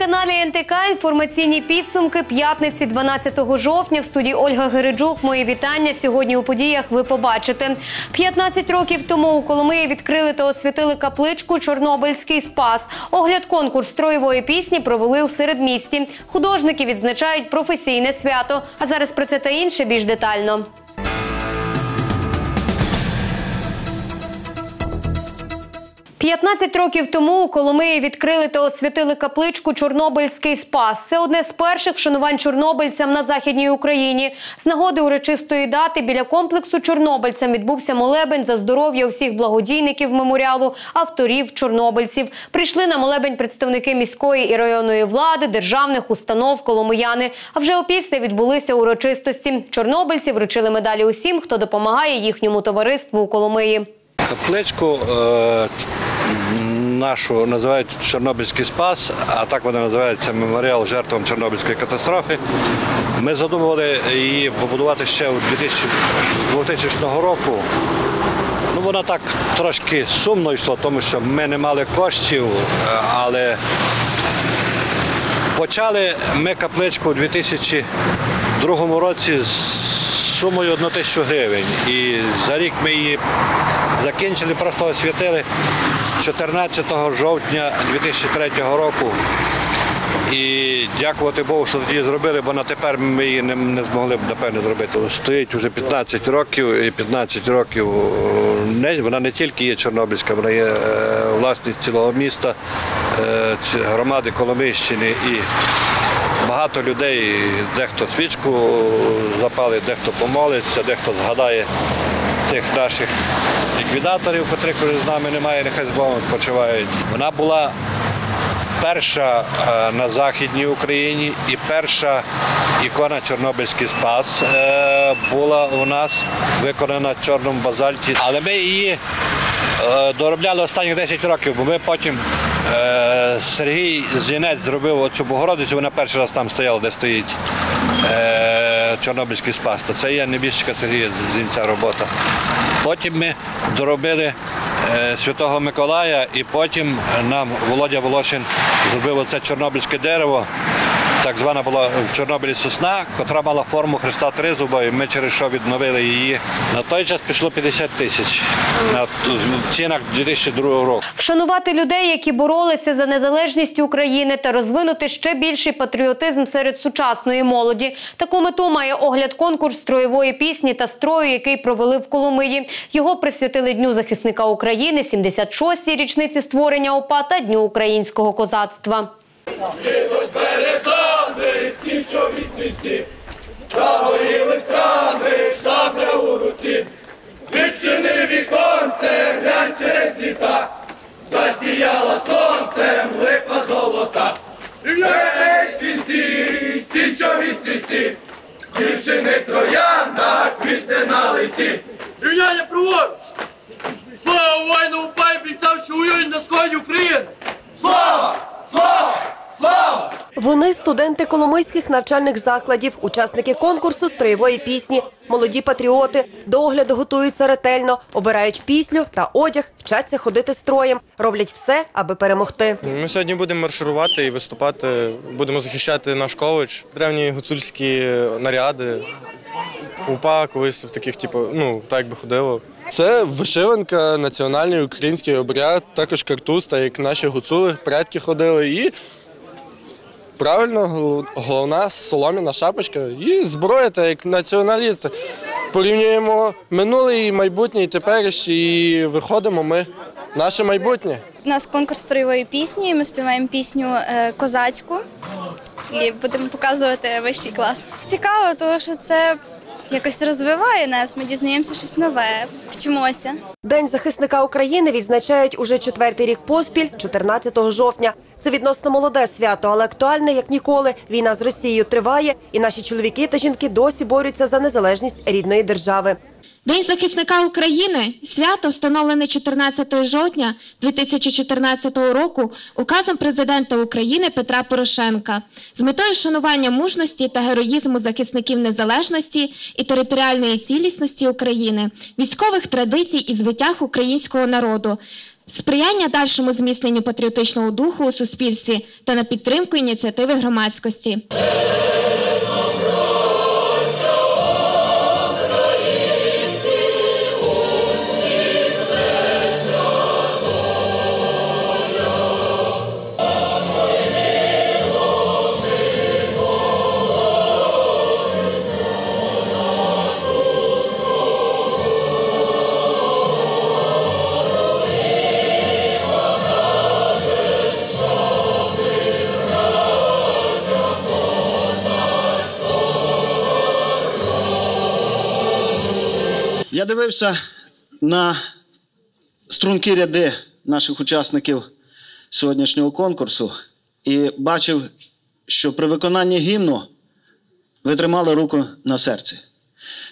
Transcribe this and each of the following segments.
телеканалі НТК інформаційні підсумки п'ятниці 12 жовтня. В студії Ольга Гереджук. Мої вітання сьогодні у подіях. Ви побачите 15 років тому у Коломиї відкрили та освятили капличку Чорнобильський спас. Огляд конкурс строєвої пісні провели у середмісті. Художники відзначають професійне свято. А зараз про це та інше більш детально. П'ятнадцять років тому у Коломиї відкрили та освятили капличку Чорнобильський спас. Це одне з перших вшанувань чорнобильцям на західній Україні. З нагоди урочистої дати біля комплексу чорнобильцям відбувся молебень за здоров'я усіх благодійників меморіалу, авторів чорнобильців. Прийшли на молебень представники міської і районної влади, державних установ, коломияни. А вже опісля відбулися урочистості. Чорнобильці вручили медалі усім, хто допомагає їхньому товариству у Коломиї. Капличку е, нашу називають Чорнобильський спас, а так вона називається меморіал жертвам Чорнобильської катастрофи. Ми задумували її побудувати ще у 2000, 2000 року. Ну, вона так трошки сумно йшла, тому що ми не мали коштів, е, але почали ми капличку у 2002 році з сумою 1 тисячу гривень. І за рік ми її закінчили, просто освятили 14 жовтня 2003 року. І дякувати Богу, що тоді зробили, бо на тепер ми її не, не змогли б напевне зробити. Стоїть вже 15 років, і 15 років е, не, вона не тільки є Чорнобильська, вона є е, власність цілого міста, е, громади Коломийщини і багато людей, дехто свічку запалить, дехто помолиться, дехто згадає тих наших ліквідаторів, котрих вже з нами немає, нехай з Богом спочивають. Вона була перша е, на Західній Україні і перша ікона Чорнобильський спас е, була у нас виконана в чорному базальті. Але ми її е, доробляли останні 10 років, бо ми потім Сергій Зінець зробив оцю Богородицю, вона перший раз там стояла, де стоїть е, Чорнобильський спас. Це є небіжчика Сергія Зінця робота. Потім ми доробили е, Святого Миколая, і потім нам Володя Волошин зробив оце чорнобильське дерево. Так звана була в Чорнобилі сосна, котра мала форму Христа Тризуба, і ми через що відновили її. На той час пішло 50 тисяч на цінах 2002 року. Вшанувати людей, які боролися за незалежність України та розвинути ще більший патріотизм серед сучасної молоді. Таку мету має огляд конкурс строєвої пісні та строю, який провели в Коломиї. Його присвятили Дню захисника України, 76-й річниці створення ОПА та Дню українського козацтва. Бережани, січові стрільці, загоріли страни, шабля у руці, відчини віконце, глянь через літа, засіяла сонцем липа золота. Ей, січові стрільці, дівчини троянда, квітне на лиці. Рівняння! Слава воїнам УПА і бійцям, що воюють на сході України! Слава! Слава! Слава! Вони студенти коломийських навчальних закладів, учасники конкурсу строєвої пісні, молоді патріоти. До огляду готуються ретельно, обирають пісню та одяг, вчаться ходити строєм, роблять все, аби перемогти. Ми сьогодні будемо марширувати і виступати. Будемо захищати наш коледж, древні гуцульські наряди. УПА колись в таких, типу, ну так би ходило. Це вишиванка, національний український обряд, також картуз, так як наші гуцули, предки ходили. І правильно, головна солом'яна шапочка і зброя, так як націоналісти. Порівнюємо минулий, майбутній, майбутнє, і виходимо ми. Наше майбутнє. У нас конкурс строєвої пісні. Ми співаємо пісню е, козацьку і будемо показувати вищий клас. Цікаво, тому що це якось розвиває нас. Ми дізнаємося щось нове, вчимося. День захисника України відзначають уже четвертий рік поспіль, 14 жовтня. Це відносно молоде свято, але актуальне як ніколи. Війна з Росією триває, і наші чоловіки та жінки досі борються за незалежність рідної держави. День захисника України свято встановлене 14 жовтня 2014 року указом президента України Петра Порошенка з метою шанування мужності та героїзму захисників незалежності і територіальної цілісності України, військових традицій і звитяг українського народу. сприяння дальшому зміцненню патріотичного духу у суспільстві та на підтримку ініціативи громадськості. Дивився на стрункі ряди наших учасників сьогоднішнього конкурсу і бачив, що при виконанні гімну ви тримали руку на серці.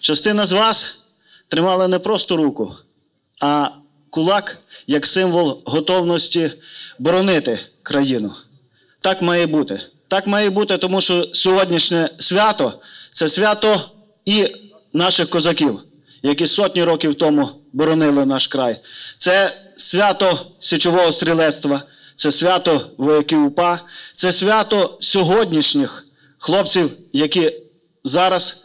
Частина з вас тримала не просто руку, а кулак як символ готовності боронити країну. Так має бути. Так має бути, тому що сьогоднішнє свято це свято і наших козаків, які сотні років тому боронили наш край. Це свято січового стрілецтва, це свято вояків УПА, це свято сьогоднішніх хлопців, які зараз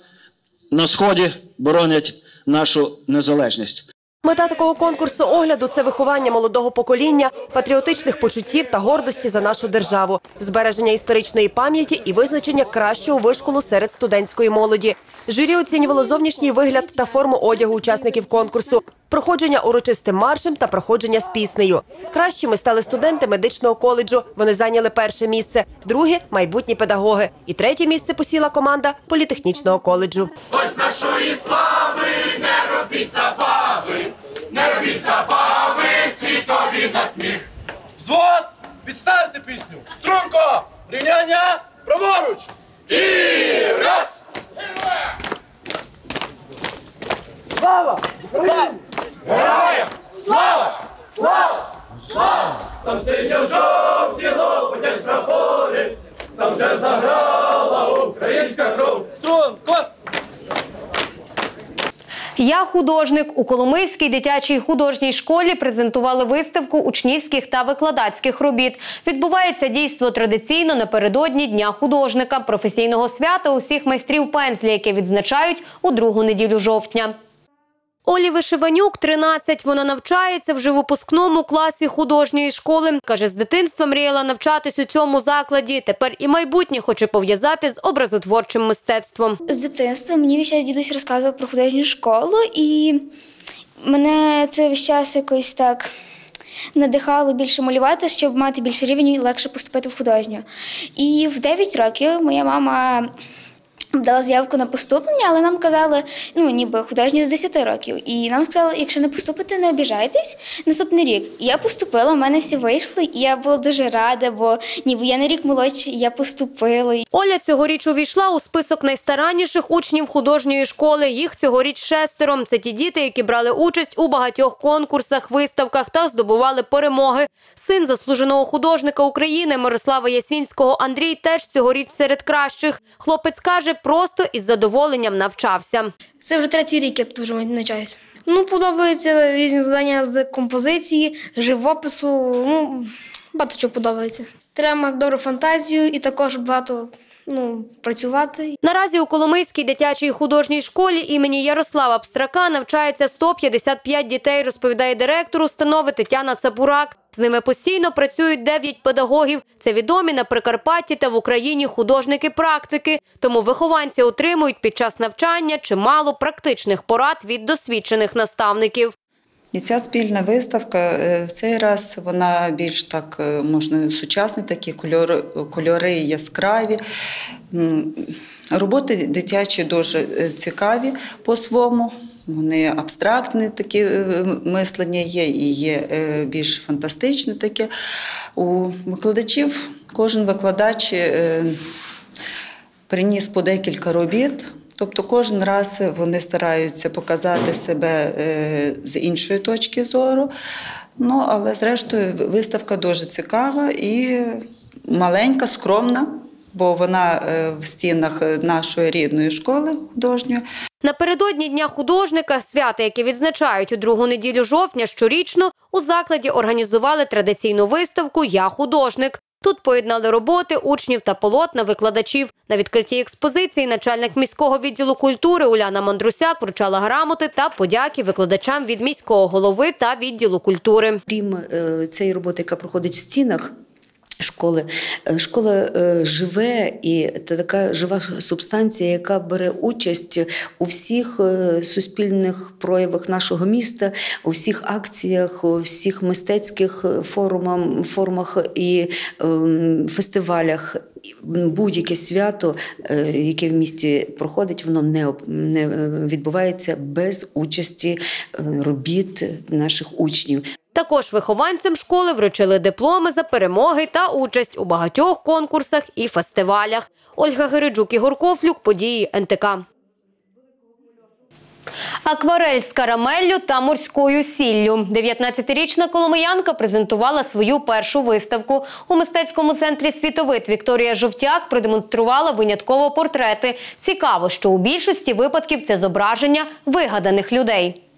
на сході боронять нашу незалежність. Мета такого конкурсу огляду це виховання молодого покоління, патріотичних почуттів та гордості за нашу державу, збереження історичної пам'яті і визначення кращого вишколу серед студентської молоді. Журі оцінювало зовнішній вигляд та форму одягу учасників конкурсу, проходження урочистим маршем та проходження з піснею. Кращими стали студенти медичного коледжу. Вони зайняли перше місце, друге майбутні педагоги. І третє місце посіла команда політехнічного коледжу. Ось нашої слави, забави, світові на сміх. Взвод, підставити пісню. Струнко, рівняння, праворуч. І раз! Слава! Героям слава! Слава! Там синьо-жовті лопотять прапори, там вже заграла українська кров. Струнко! Я художник у Коломийській дитячій художній школі презентували виставку учнівських та викладацьких робіт. Відбувається дійство традиційно напередодні Дня художника, професійного свята усіх майстрів пензлі, яке відзначають у другу неділю жовтня. Олі Вишиванюк 13. Вона навчається вже в випускному класі художньої школи. Каже, з дитинства мріяла навчатись у цьому закладі. Тепер і майбутнє хоче пов'язати з образотворчим мистецтвом. З дитинства мені весь час дідусь розказував про художню школу, і мене це весь час якось так надихало більше малювати, щоб мати більше рівень і легше поступити в художню. І в 9 років моя мама. Дала заявку на поступлення, але нам казали, ну ніби художні з 10 років. І нам сказали, якщо не поступите, не обіжайтесь наступний рік. Я поступила, в мене всі вийшли, і я була дуже рада, бо ніби я на рік молодша, і я поступила. Оля цьогоріч увійшла у список найстаранніших учнів художньої школи. Їх цьогоріч шестеро. Це ті діти, які брали участь у багатьох конкурсах, виставках та здобували перемоги. Син заслуженого художника України Мирослава Ясінського Андрій теж цьогоріч серед кращих. Хлопець каже, просто із задоволенням навчався. Це вже третій рік, я дуже навчаюся. Ну, подобаються різні завдання з композиції, живопису. Ну, багато чого подобається. Треба добру фантазію і також багато ну, працювати. Наразі у Коломийській дитячій художній школі імені Ярослава Пстрака навчається 155 дітей, розповідає директор установи Тетяна Цапурак. З ними постійно працюють 9 педагогів. Це відомі на Прикарпатті та в Україні художники-практики. Тому вихованці отримують під час навчання чимало практичних порад від досвідчених наставників. І ця спільна виставка е, в цей раз вона більш так е, можна сучасні, такі кольори, кольори яскраві. Роботи дитячі дуже е, цікаві по-своєму. Вони абстрактні такі мислення є, і є більш фантастичне таке. У викладачів кожен викладач приніс по декілька робіт. Тобто кожен раз вони стараються показати себе е, з іншої точки зору. Ну, але зрештою виставка дуже цікава і маленька, скромна. бо вона е, в стінах нашої рідної школи художньої. Напередодні Дня художника, свята, яке відзначають у другу неділю жовтня щорічно, у закладі організували традиційну виставку Я художник. Тут поєднали роботи учнів та полотна викладачів. На відкритті експозиції начальник міського відділу культури Уляна Мандрусяк вручала грамоти та подяки викладачам від міського голови та відділу культури. Крім е, цієї роботи, яка проходить в стінах. Школи Е, школа е, живе і це така жива субстанція, яка бере участь у всіх е, суспільних проявах нашого міста, у всіх акціях, у всіх мистецьких форумах, форумах і ем, фестивалях. Будь-яке свято, яке в місті проходить, воно не, не відбувається без участі робіт наших учнів. Також вихованцям школи вручили дипломи за перемоги та участь у багатьох конкурсах і фестивалях. Ольга Гериджук, Ігор Кофлюк, події НТК. Акварель з карамеллю та морською сіллю. 19-річна коломиянка презентувала свою першу виставку. У мистецькому центрі «Світовид» Вікторія Жовтяк продемонструвала винятково портрети. Цікаво, що у більшості випадків це зображення вигаданих людей.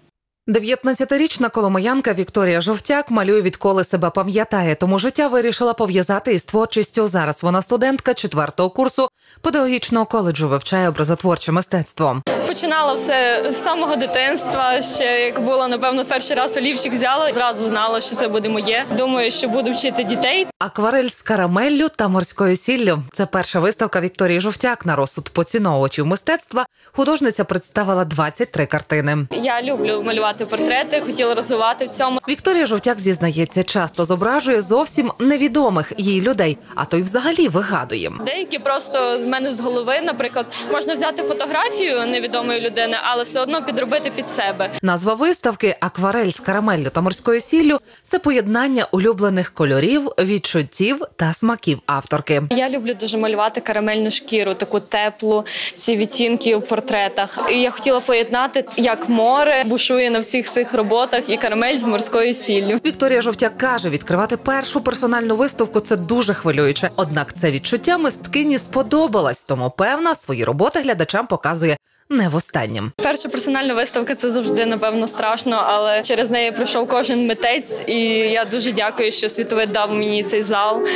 19-річна коломиянка Вікторія Жовтяк малює відколи себе пам'ятає, тому життя вирішила пов'язати із творчістю. Зараз вона студентка четвертого курсу педагогічного коледжу вивчає образотворче мистецтво. Починала все з самого дитинства. Ще як було напевно перший раз олівчик взяла, зразу знала, що це буде моє. Думаю, що буду вчити дітей. Акварель з карамеллю та морською сіллю. Це перша виставка Вікторії Жовтяк на розсуд поціновувачів мистецтва. Художниця представила 23 картини. Я люблю малювати портрети, хотіла розвивати в цьому. Вікторія Жовтяк зізнається, часто зображує зовсім невідомих їй людей, а то й взагалі вигадує. Деякі просто з мене з голови, наприклад, можна взяти фотографію невідомої людини, але все одно підробити під себе. Назва виставки Акварель з карамеллю та морською сіллю це поєднання улюблених кольорів, відчуттів та смаків авторки. Я люблю дуже малювати карамельну шкіру, таку теплу, ці відтінки в портретах. І я хотіла поєднати як море бушує на всіх цих роботах, і карамель з морською сіллю. Вікторія Жовтяк каже, відкривати першу персональну виставку це дуже хвилююче. Однак це відчуття мисткині сподобалось, тому певна свої роботи глядачам показує не востаннє. Перша персональна виставка це завжди напевно страшно, але через неї пройшов кожен митець, і я дуже дякую, що світовий дав мені цей зал,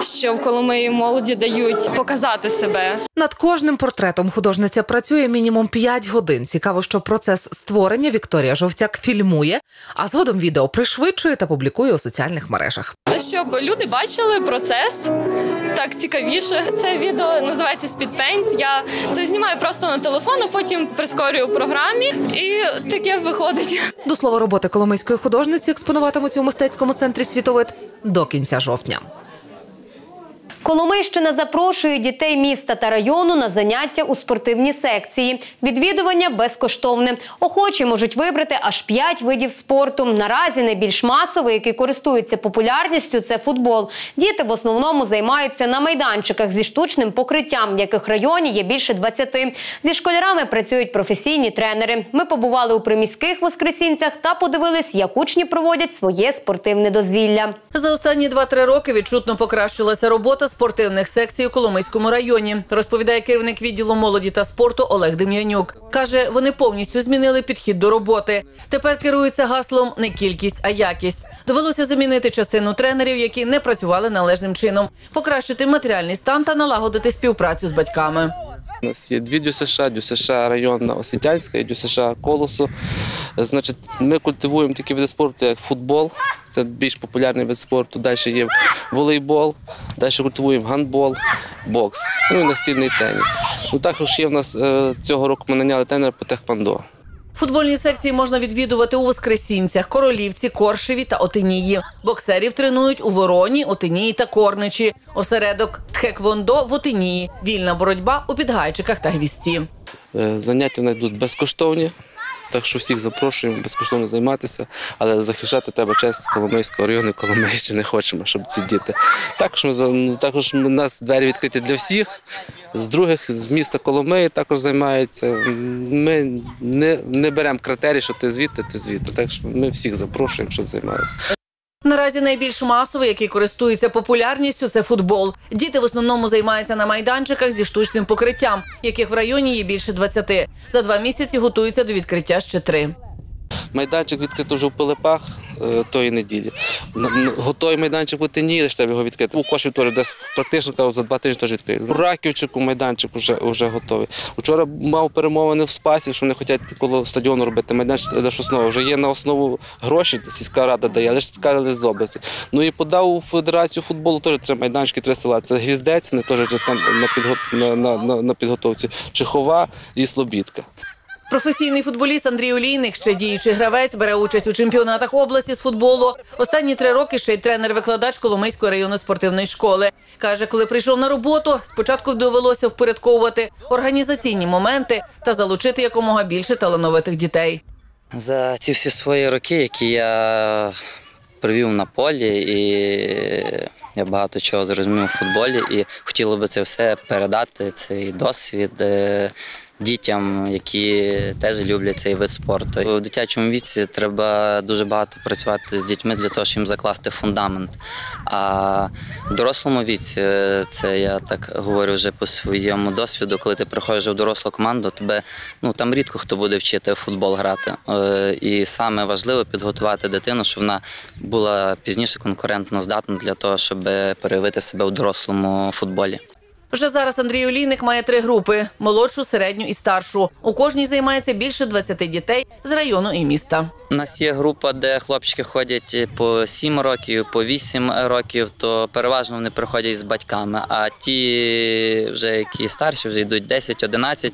що в Коломиї молоді дають показати себе. Над кожним портретом художниця працює мінімум 5 годин. Цікаво, що процес створення Вікторія Жовтяк фільмує, а згодом відео пришвидшує та публікує у соціальних мережах. Щоб люди бачили процес так цікавіше. Це відео називається Speedpaint. Я це знімаю просто на телефон, а потім прискорюю в програмі, і таке виходить. До слова, роботи коломийської художниці експонуватимуться у мистецькому центрі світовид до кінця жовтня. Коломийщина запрошує дітей міста та району на заняття у спортивній секції. Відвідування безкоштовне. Охочі можуть вибрати аж п'ять видів спорту. Наразі найбільш масовий, який користується популярністю, це футбол. Діти в основному займаються на майданчиках зі штучним покриттям, яких районі є більше 20. Зі школярами працюють професійні тренери. Ми побували у приміських воскресінцях та подивились, як учні проводять своє спортивне дозвілля. За останні 2-3 роки відчутно покращилася робота спортивних секцій у Коломийському районі, розповідає керівник відділу молоді та спорту Олег Дем'янюк. Каже, вони повністю змінили підхід до роботи. Тепер керуються гаслом не кількість, а якість. Довелося замінити частину тренерів, які не працювали належним чином, покращити матеріальний стан та налагодити співпрацю з батьками. У нас є дві ДЮСШ, ДЮСШ районна Освітянська і ДЮСШ Колосу. Значить, ми культивуємо такі види спорту, як футбол, це більш популярний вид спорту. Далі є волейбол, далі культивуємо гандбол, бокс, ну і настільний теніс. Ну, також є в нас е, цього року ми наняли тренера по техвандо. Футбольні секції можна відвідувати у Воскресінцях, Королівці, Коршеві та Отинії. Боксерів тренують у Вороні, Отинії та Корничі. Осередок Тхеквондо в Отинії. Вільна боротьба у Підгайчиках та Гвістці. Е, Заняття в нас йдуть безкоштовні, так що всіх запрошуємо безкоштовно займатися, але захищати треба честь Коломийського району, Коломийщини хочемо, щоб ці діти. Також ми також у нас двері відкриті для всіх. З других з міста Коломиї також займаються. Ми не, не беремо критерій, що ти звідти, ти звідти. Так що ми всіх запрошуємо, щоб займалися. Наразі найбільш масовий, який користується популярністю, це футбол. Діти в основному займаються на майданчиках зі штучним покриттям, яких в районі є більше 20. За два місяці готуються до відкриття ще три. Майданчик відкрито вже в Пилипах е, тої неділі. Готовий майданчик у Тені, ще його відкрити. У Коші теж десь практично за два тижні теж відкриють. У Раківчику майданчик вже, вже готовий. Вчора мав перемовини в Спасі, що вони хочуть коло стадіону робити майданчик для основи. Вже є на основу гроші, сільська рада дає, але ж сказали з області. Ну і подав у Федерацію футболу теж три майданчики, три села. Це Гвіздець, вони теж там на, підго... на, на, на підготовці, Чехова і Слобідка. Професійний футболіст Андрій Олійник, ще діючий гравець, бере участь у чемпіонатах області з футболу. Останні три роки ще й тренер-викладач Коломийської районної спортивної школи. Каже, коли прийшов на роботу, спочатку довелося впорядковувати організаційні моменти та залучити якомога більше талановитих дітей. За ці всі свої роки, які я провів на полі, і я багато чого зрозумів у футболі, і хотіло би це все передати, цей досвід е, дітям, які теж люблять цей вид спорту. У дитячому віці треба дуже багато працювати з дітьми для того, щоб їм закласти фундамент. А в дорослому віці, це я так говорю вже по своєму досвіду, коли ти приходиш в дорослу команду, тебе ну там рідко хто буде вчити футбол грати. Е, І саме важливо підготувати дитину, щоб вона була пізніше конкурентно здатна для того, щоб проявити себе у дорослому футболі. Вже зараз Андрій Олійник має три групи: молодшу, середню і старшу. У кожній займається більше 20 дітей з району і міста. У нас є група, де хлопчики ходять по 7 років, по 8 років, то переважно вони приходять з батьками. А ті, вже які старші, вже йдуть 10-11.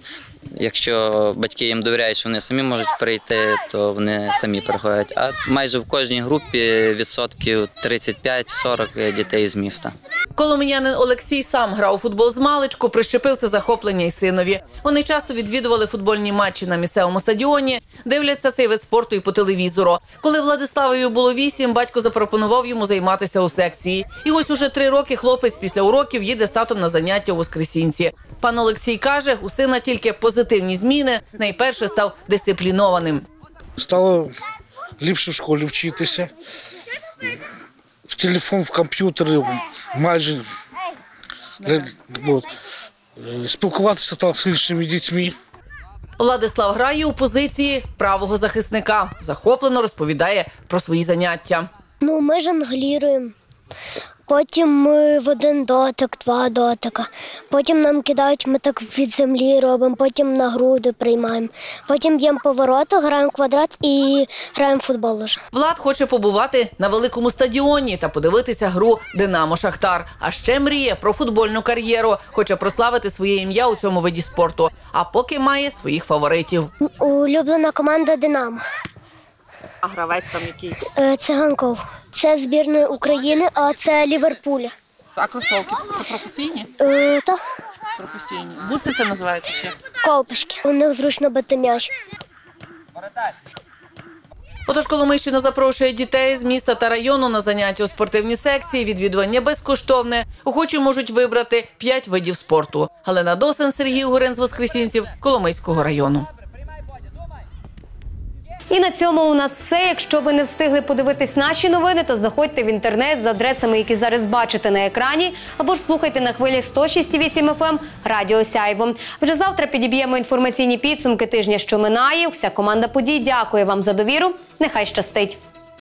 Якщо батьки їм довіряють, що вони самі можуть прийти, то вони самі приходять. А майже в кожній групі відсотків 35-40 дітей з міста. Коломиянин Олексій сам грав у футбол з маличку, прищепив це захоплення й синові. Вони часто відвідували футбольні матчі на місцевому стадіоні, дивляться цей вид спорту і по телевізору. Коли Владиславові було вісім, батько запропонував йому займатися у секції. І ось уже три роки хлопець після уроків їде з татом на заняття у Воскресінці. Пан Олексій каже, у сина тільки позитивні зміни. Найперше став дисциплінованим. Стало ліпше в школі вчитися. В телефон, в комп'ютері майже от. Е, спілкуватися став з іншими дітьми. Владислав грає у позиції правого захисника. Захоплено розповідає про свої заняття. Ну, ми жонгліруємо. Потім ми в один дотик, два дотика. Потім нам кидають, ми так від землі робимо, потім на груди приймаємо. Потім б'ємо повороти, граємо квадрат і граємо в футбол уже. Влад хоче побувати на великому стадіоні та подивитися гру Динамо Шахтар. А ще мріє про футбольну кар'єру. Хоче прославити своє ім'я у цьому виді спорту. А поки має своїх фаворитів. Улюблена команда Динамо. А гравець там який? Е, Циганков. Це збірної України, а це Ліверпуля. А кросовки це професійні? Е, та Професійні. Буци це називається ще. колпашки. У них зручно бити м'яч. Отож, Коломийщина запрошує дітей з міста та району на заняття у спортивній секції. Відвідування безкоштовне. Охочі можуть вибрати п'ять видів спорту. Галина Досин, Сергій Угорин з Воскресінців, Коломийського району. І на цьому у нас все. Якщо ви не встигли подивитись наші новини, то заходьте в інтернет за адресами, які зараз бачите на екрані, або ж слухайте на хвилі 106,8 FM ем Радіо Сяйво. Вже завтра підіб'ємо інформаційні підсумки тижня, що минає. Вся команда подій дякує вам за довіру. Нехай щастить.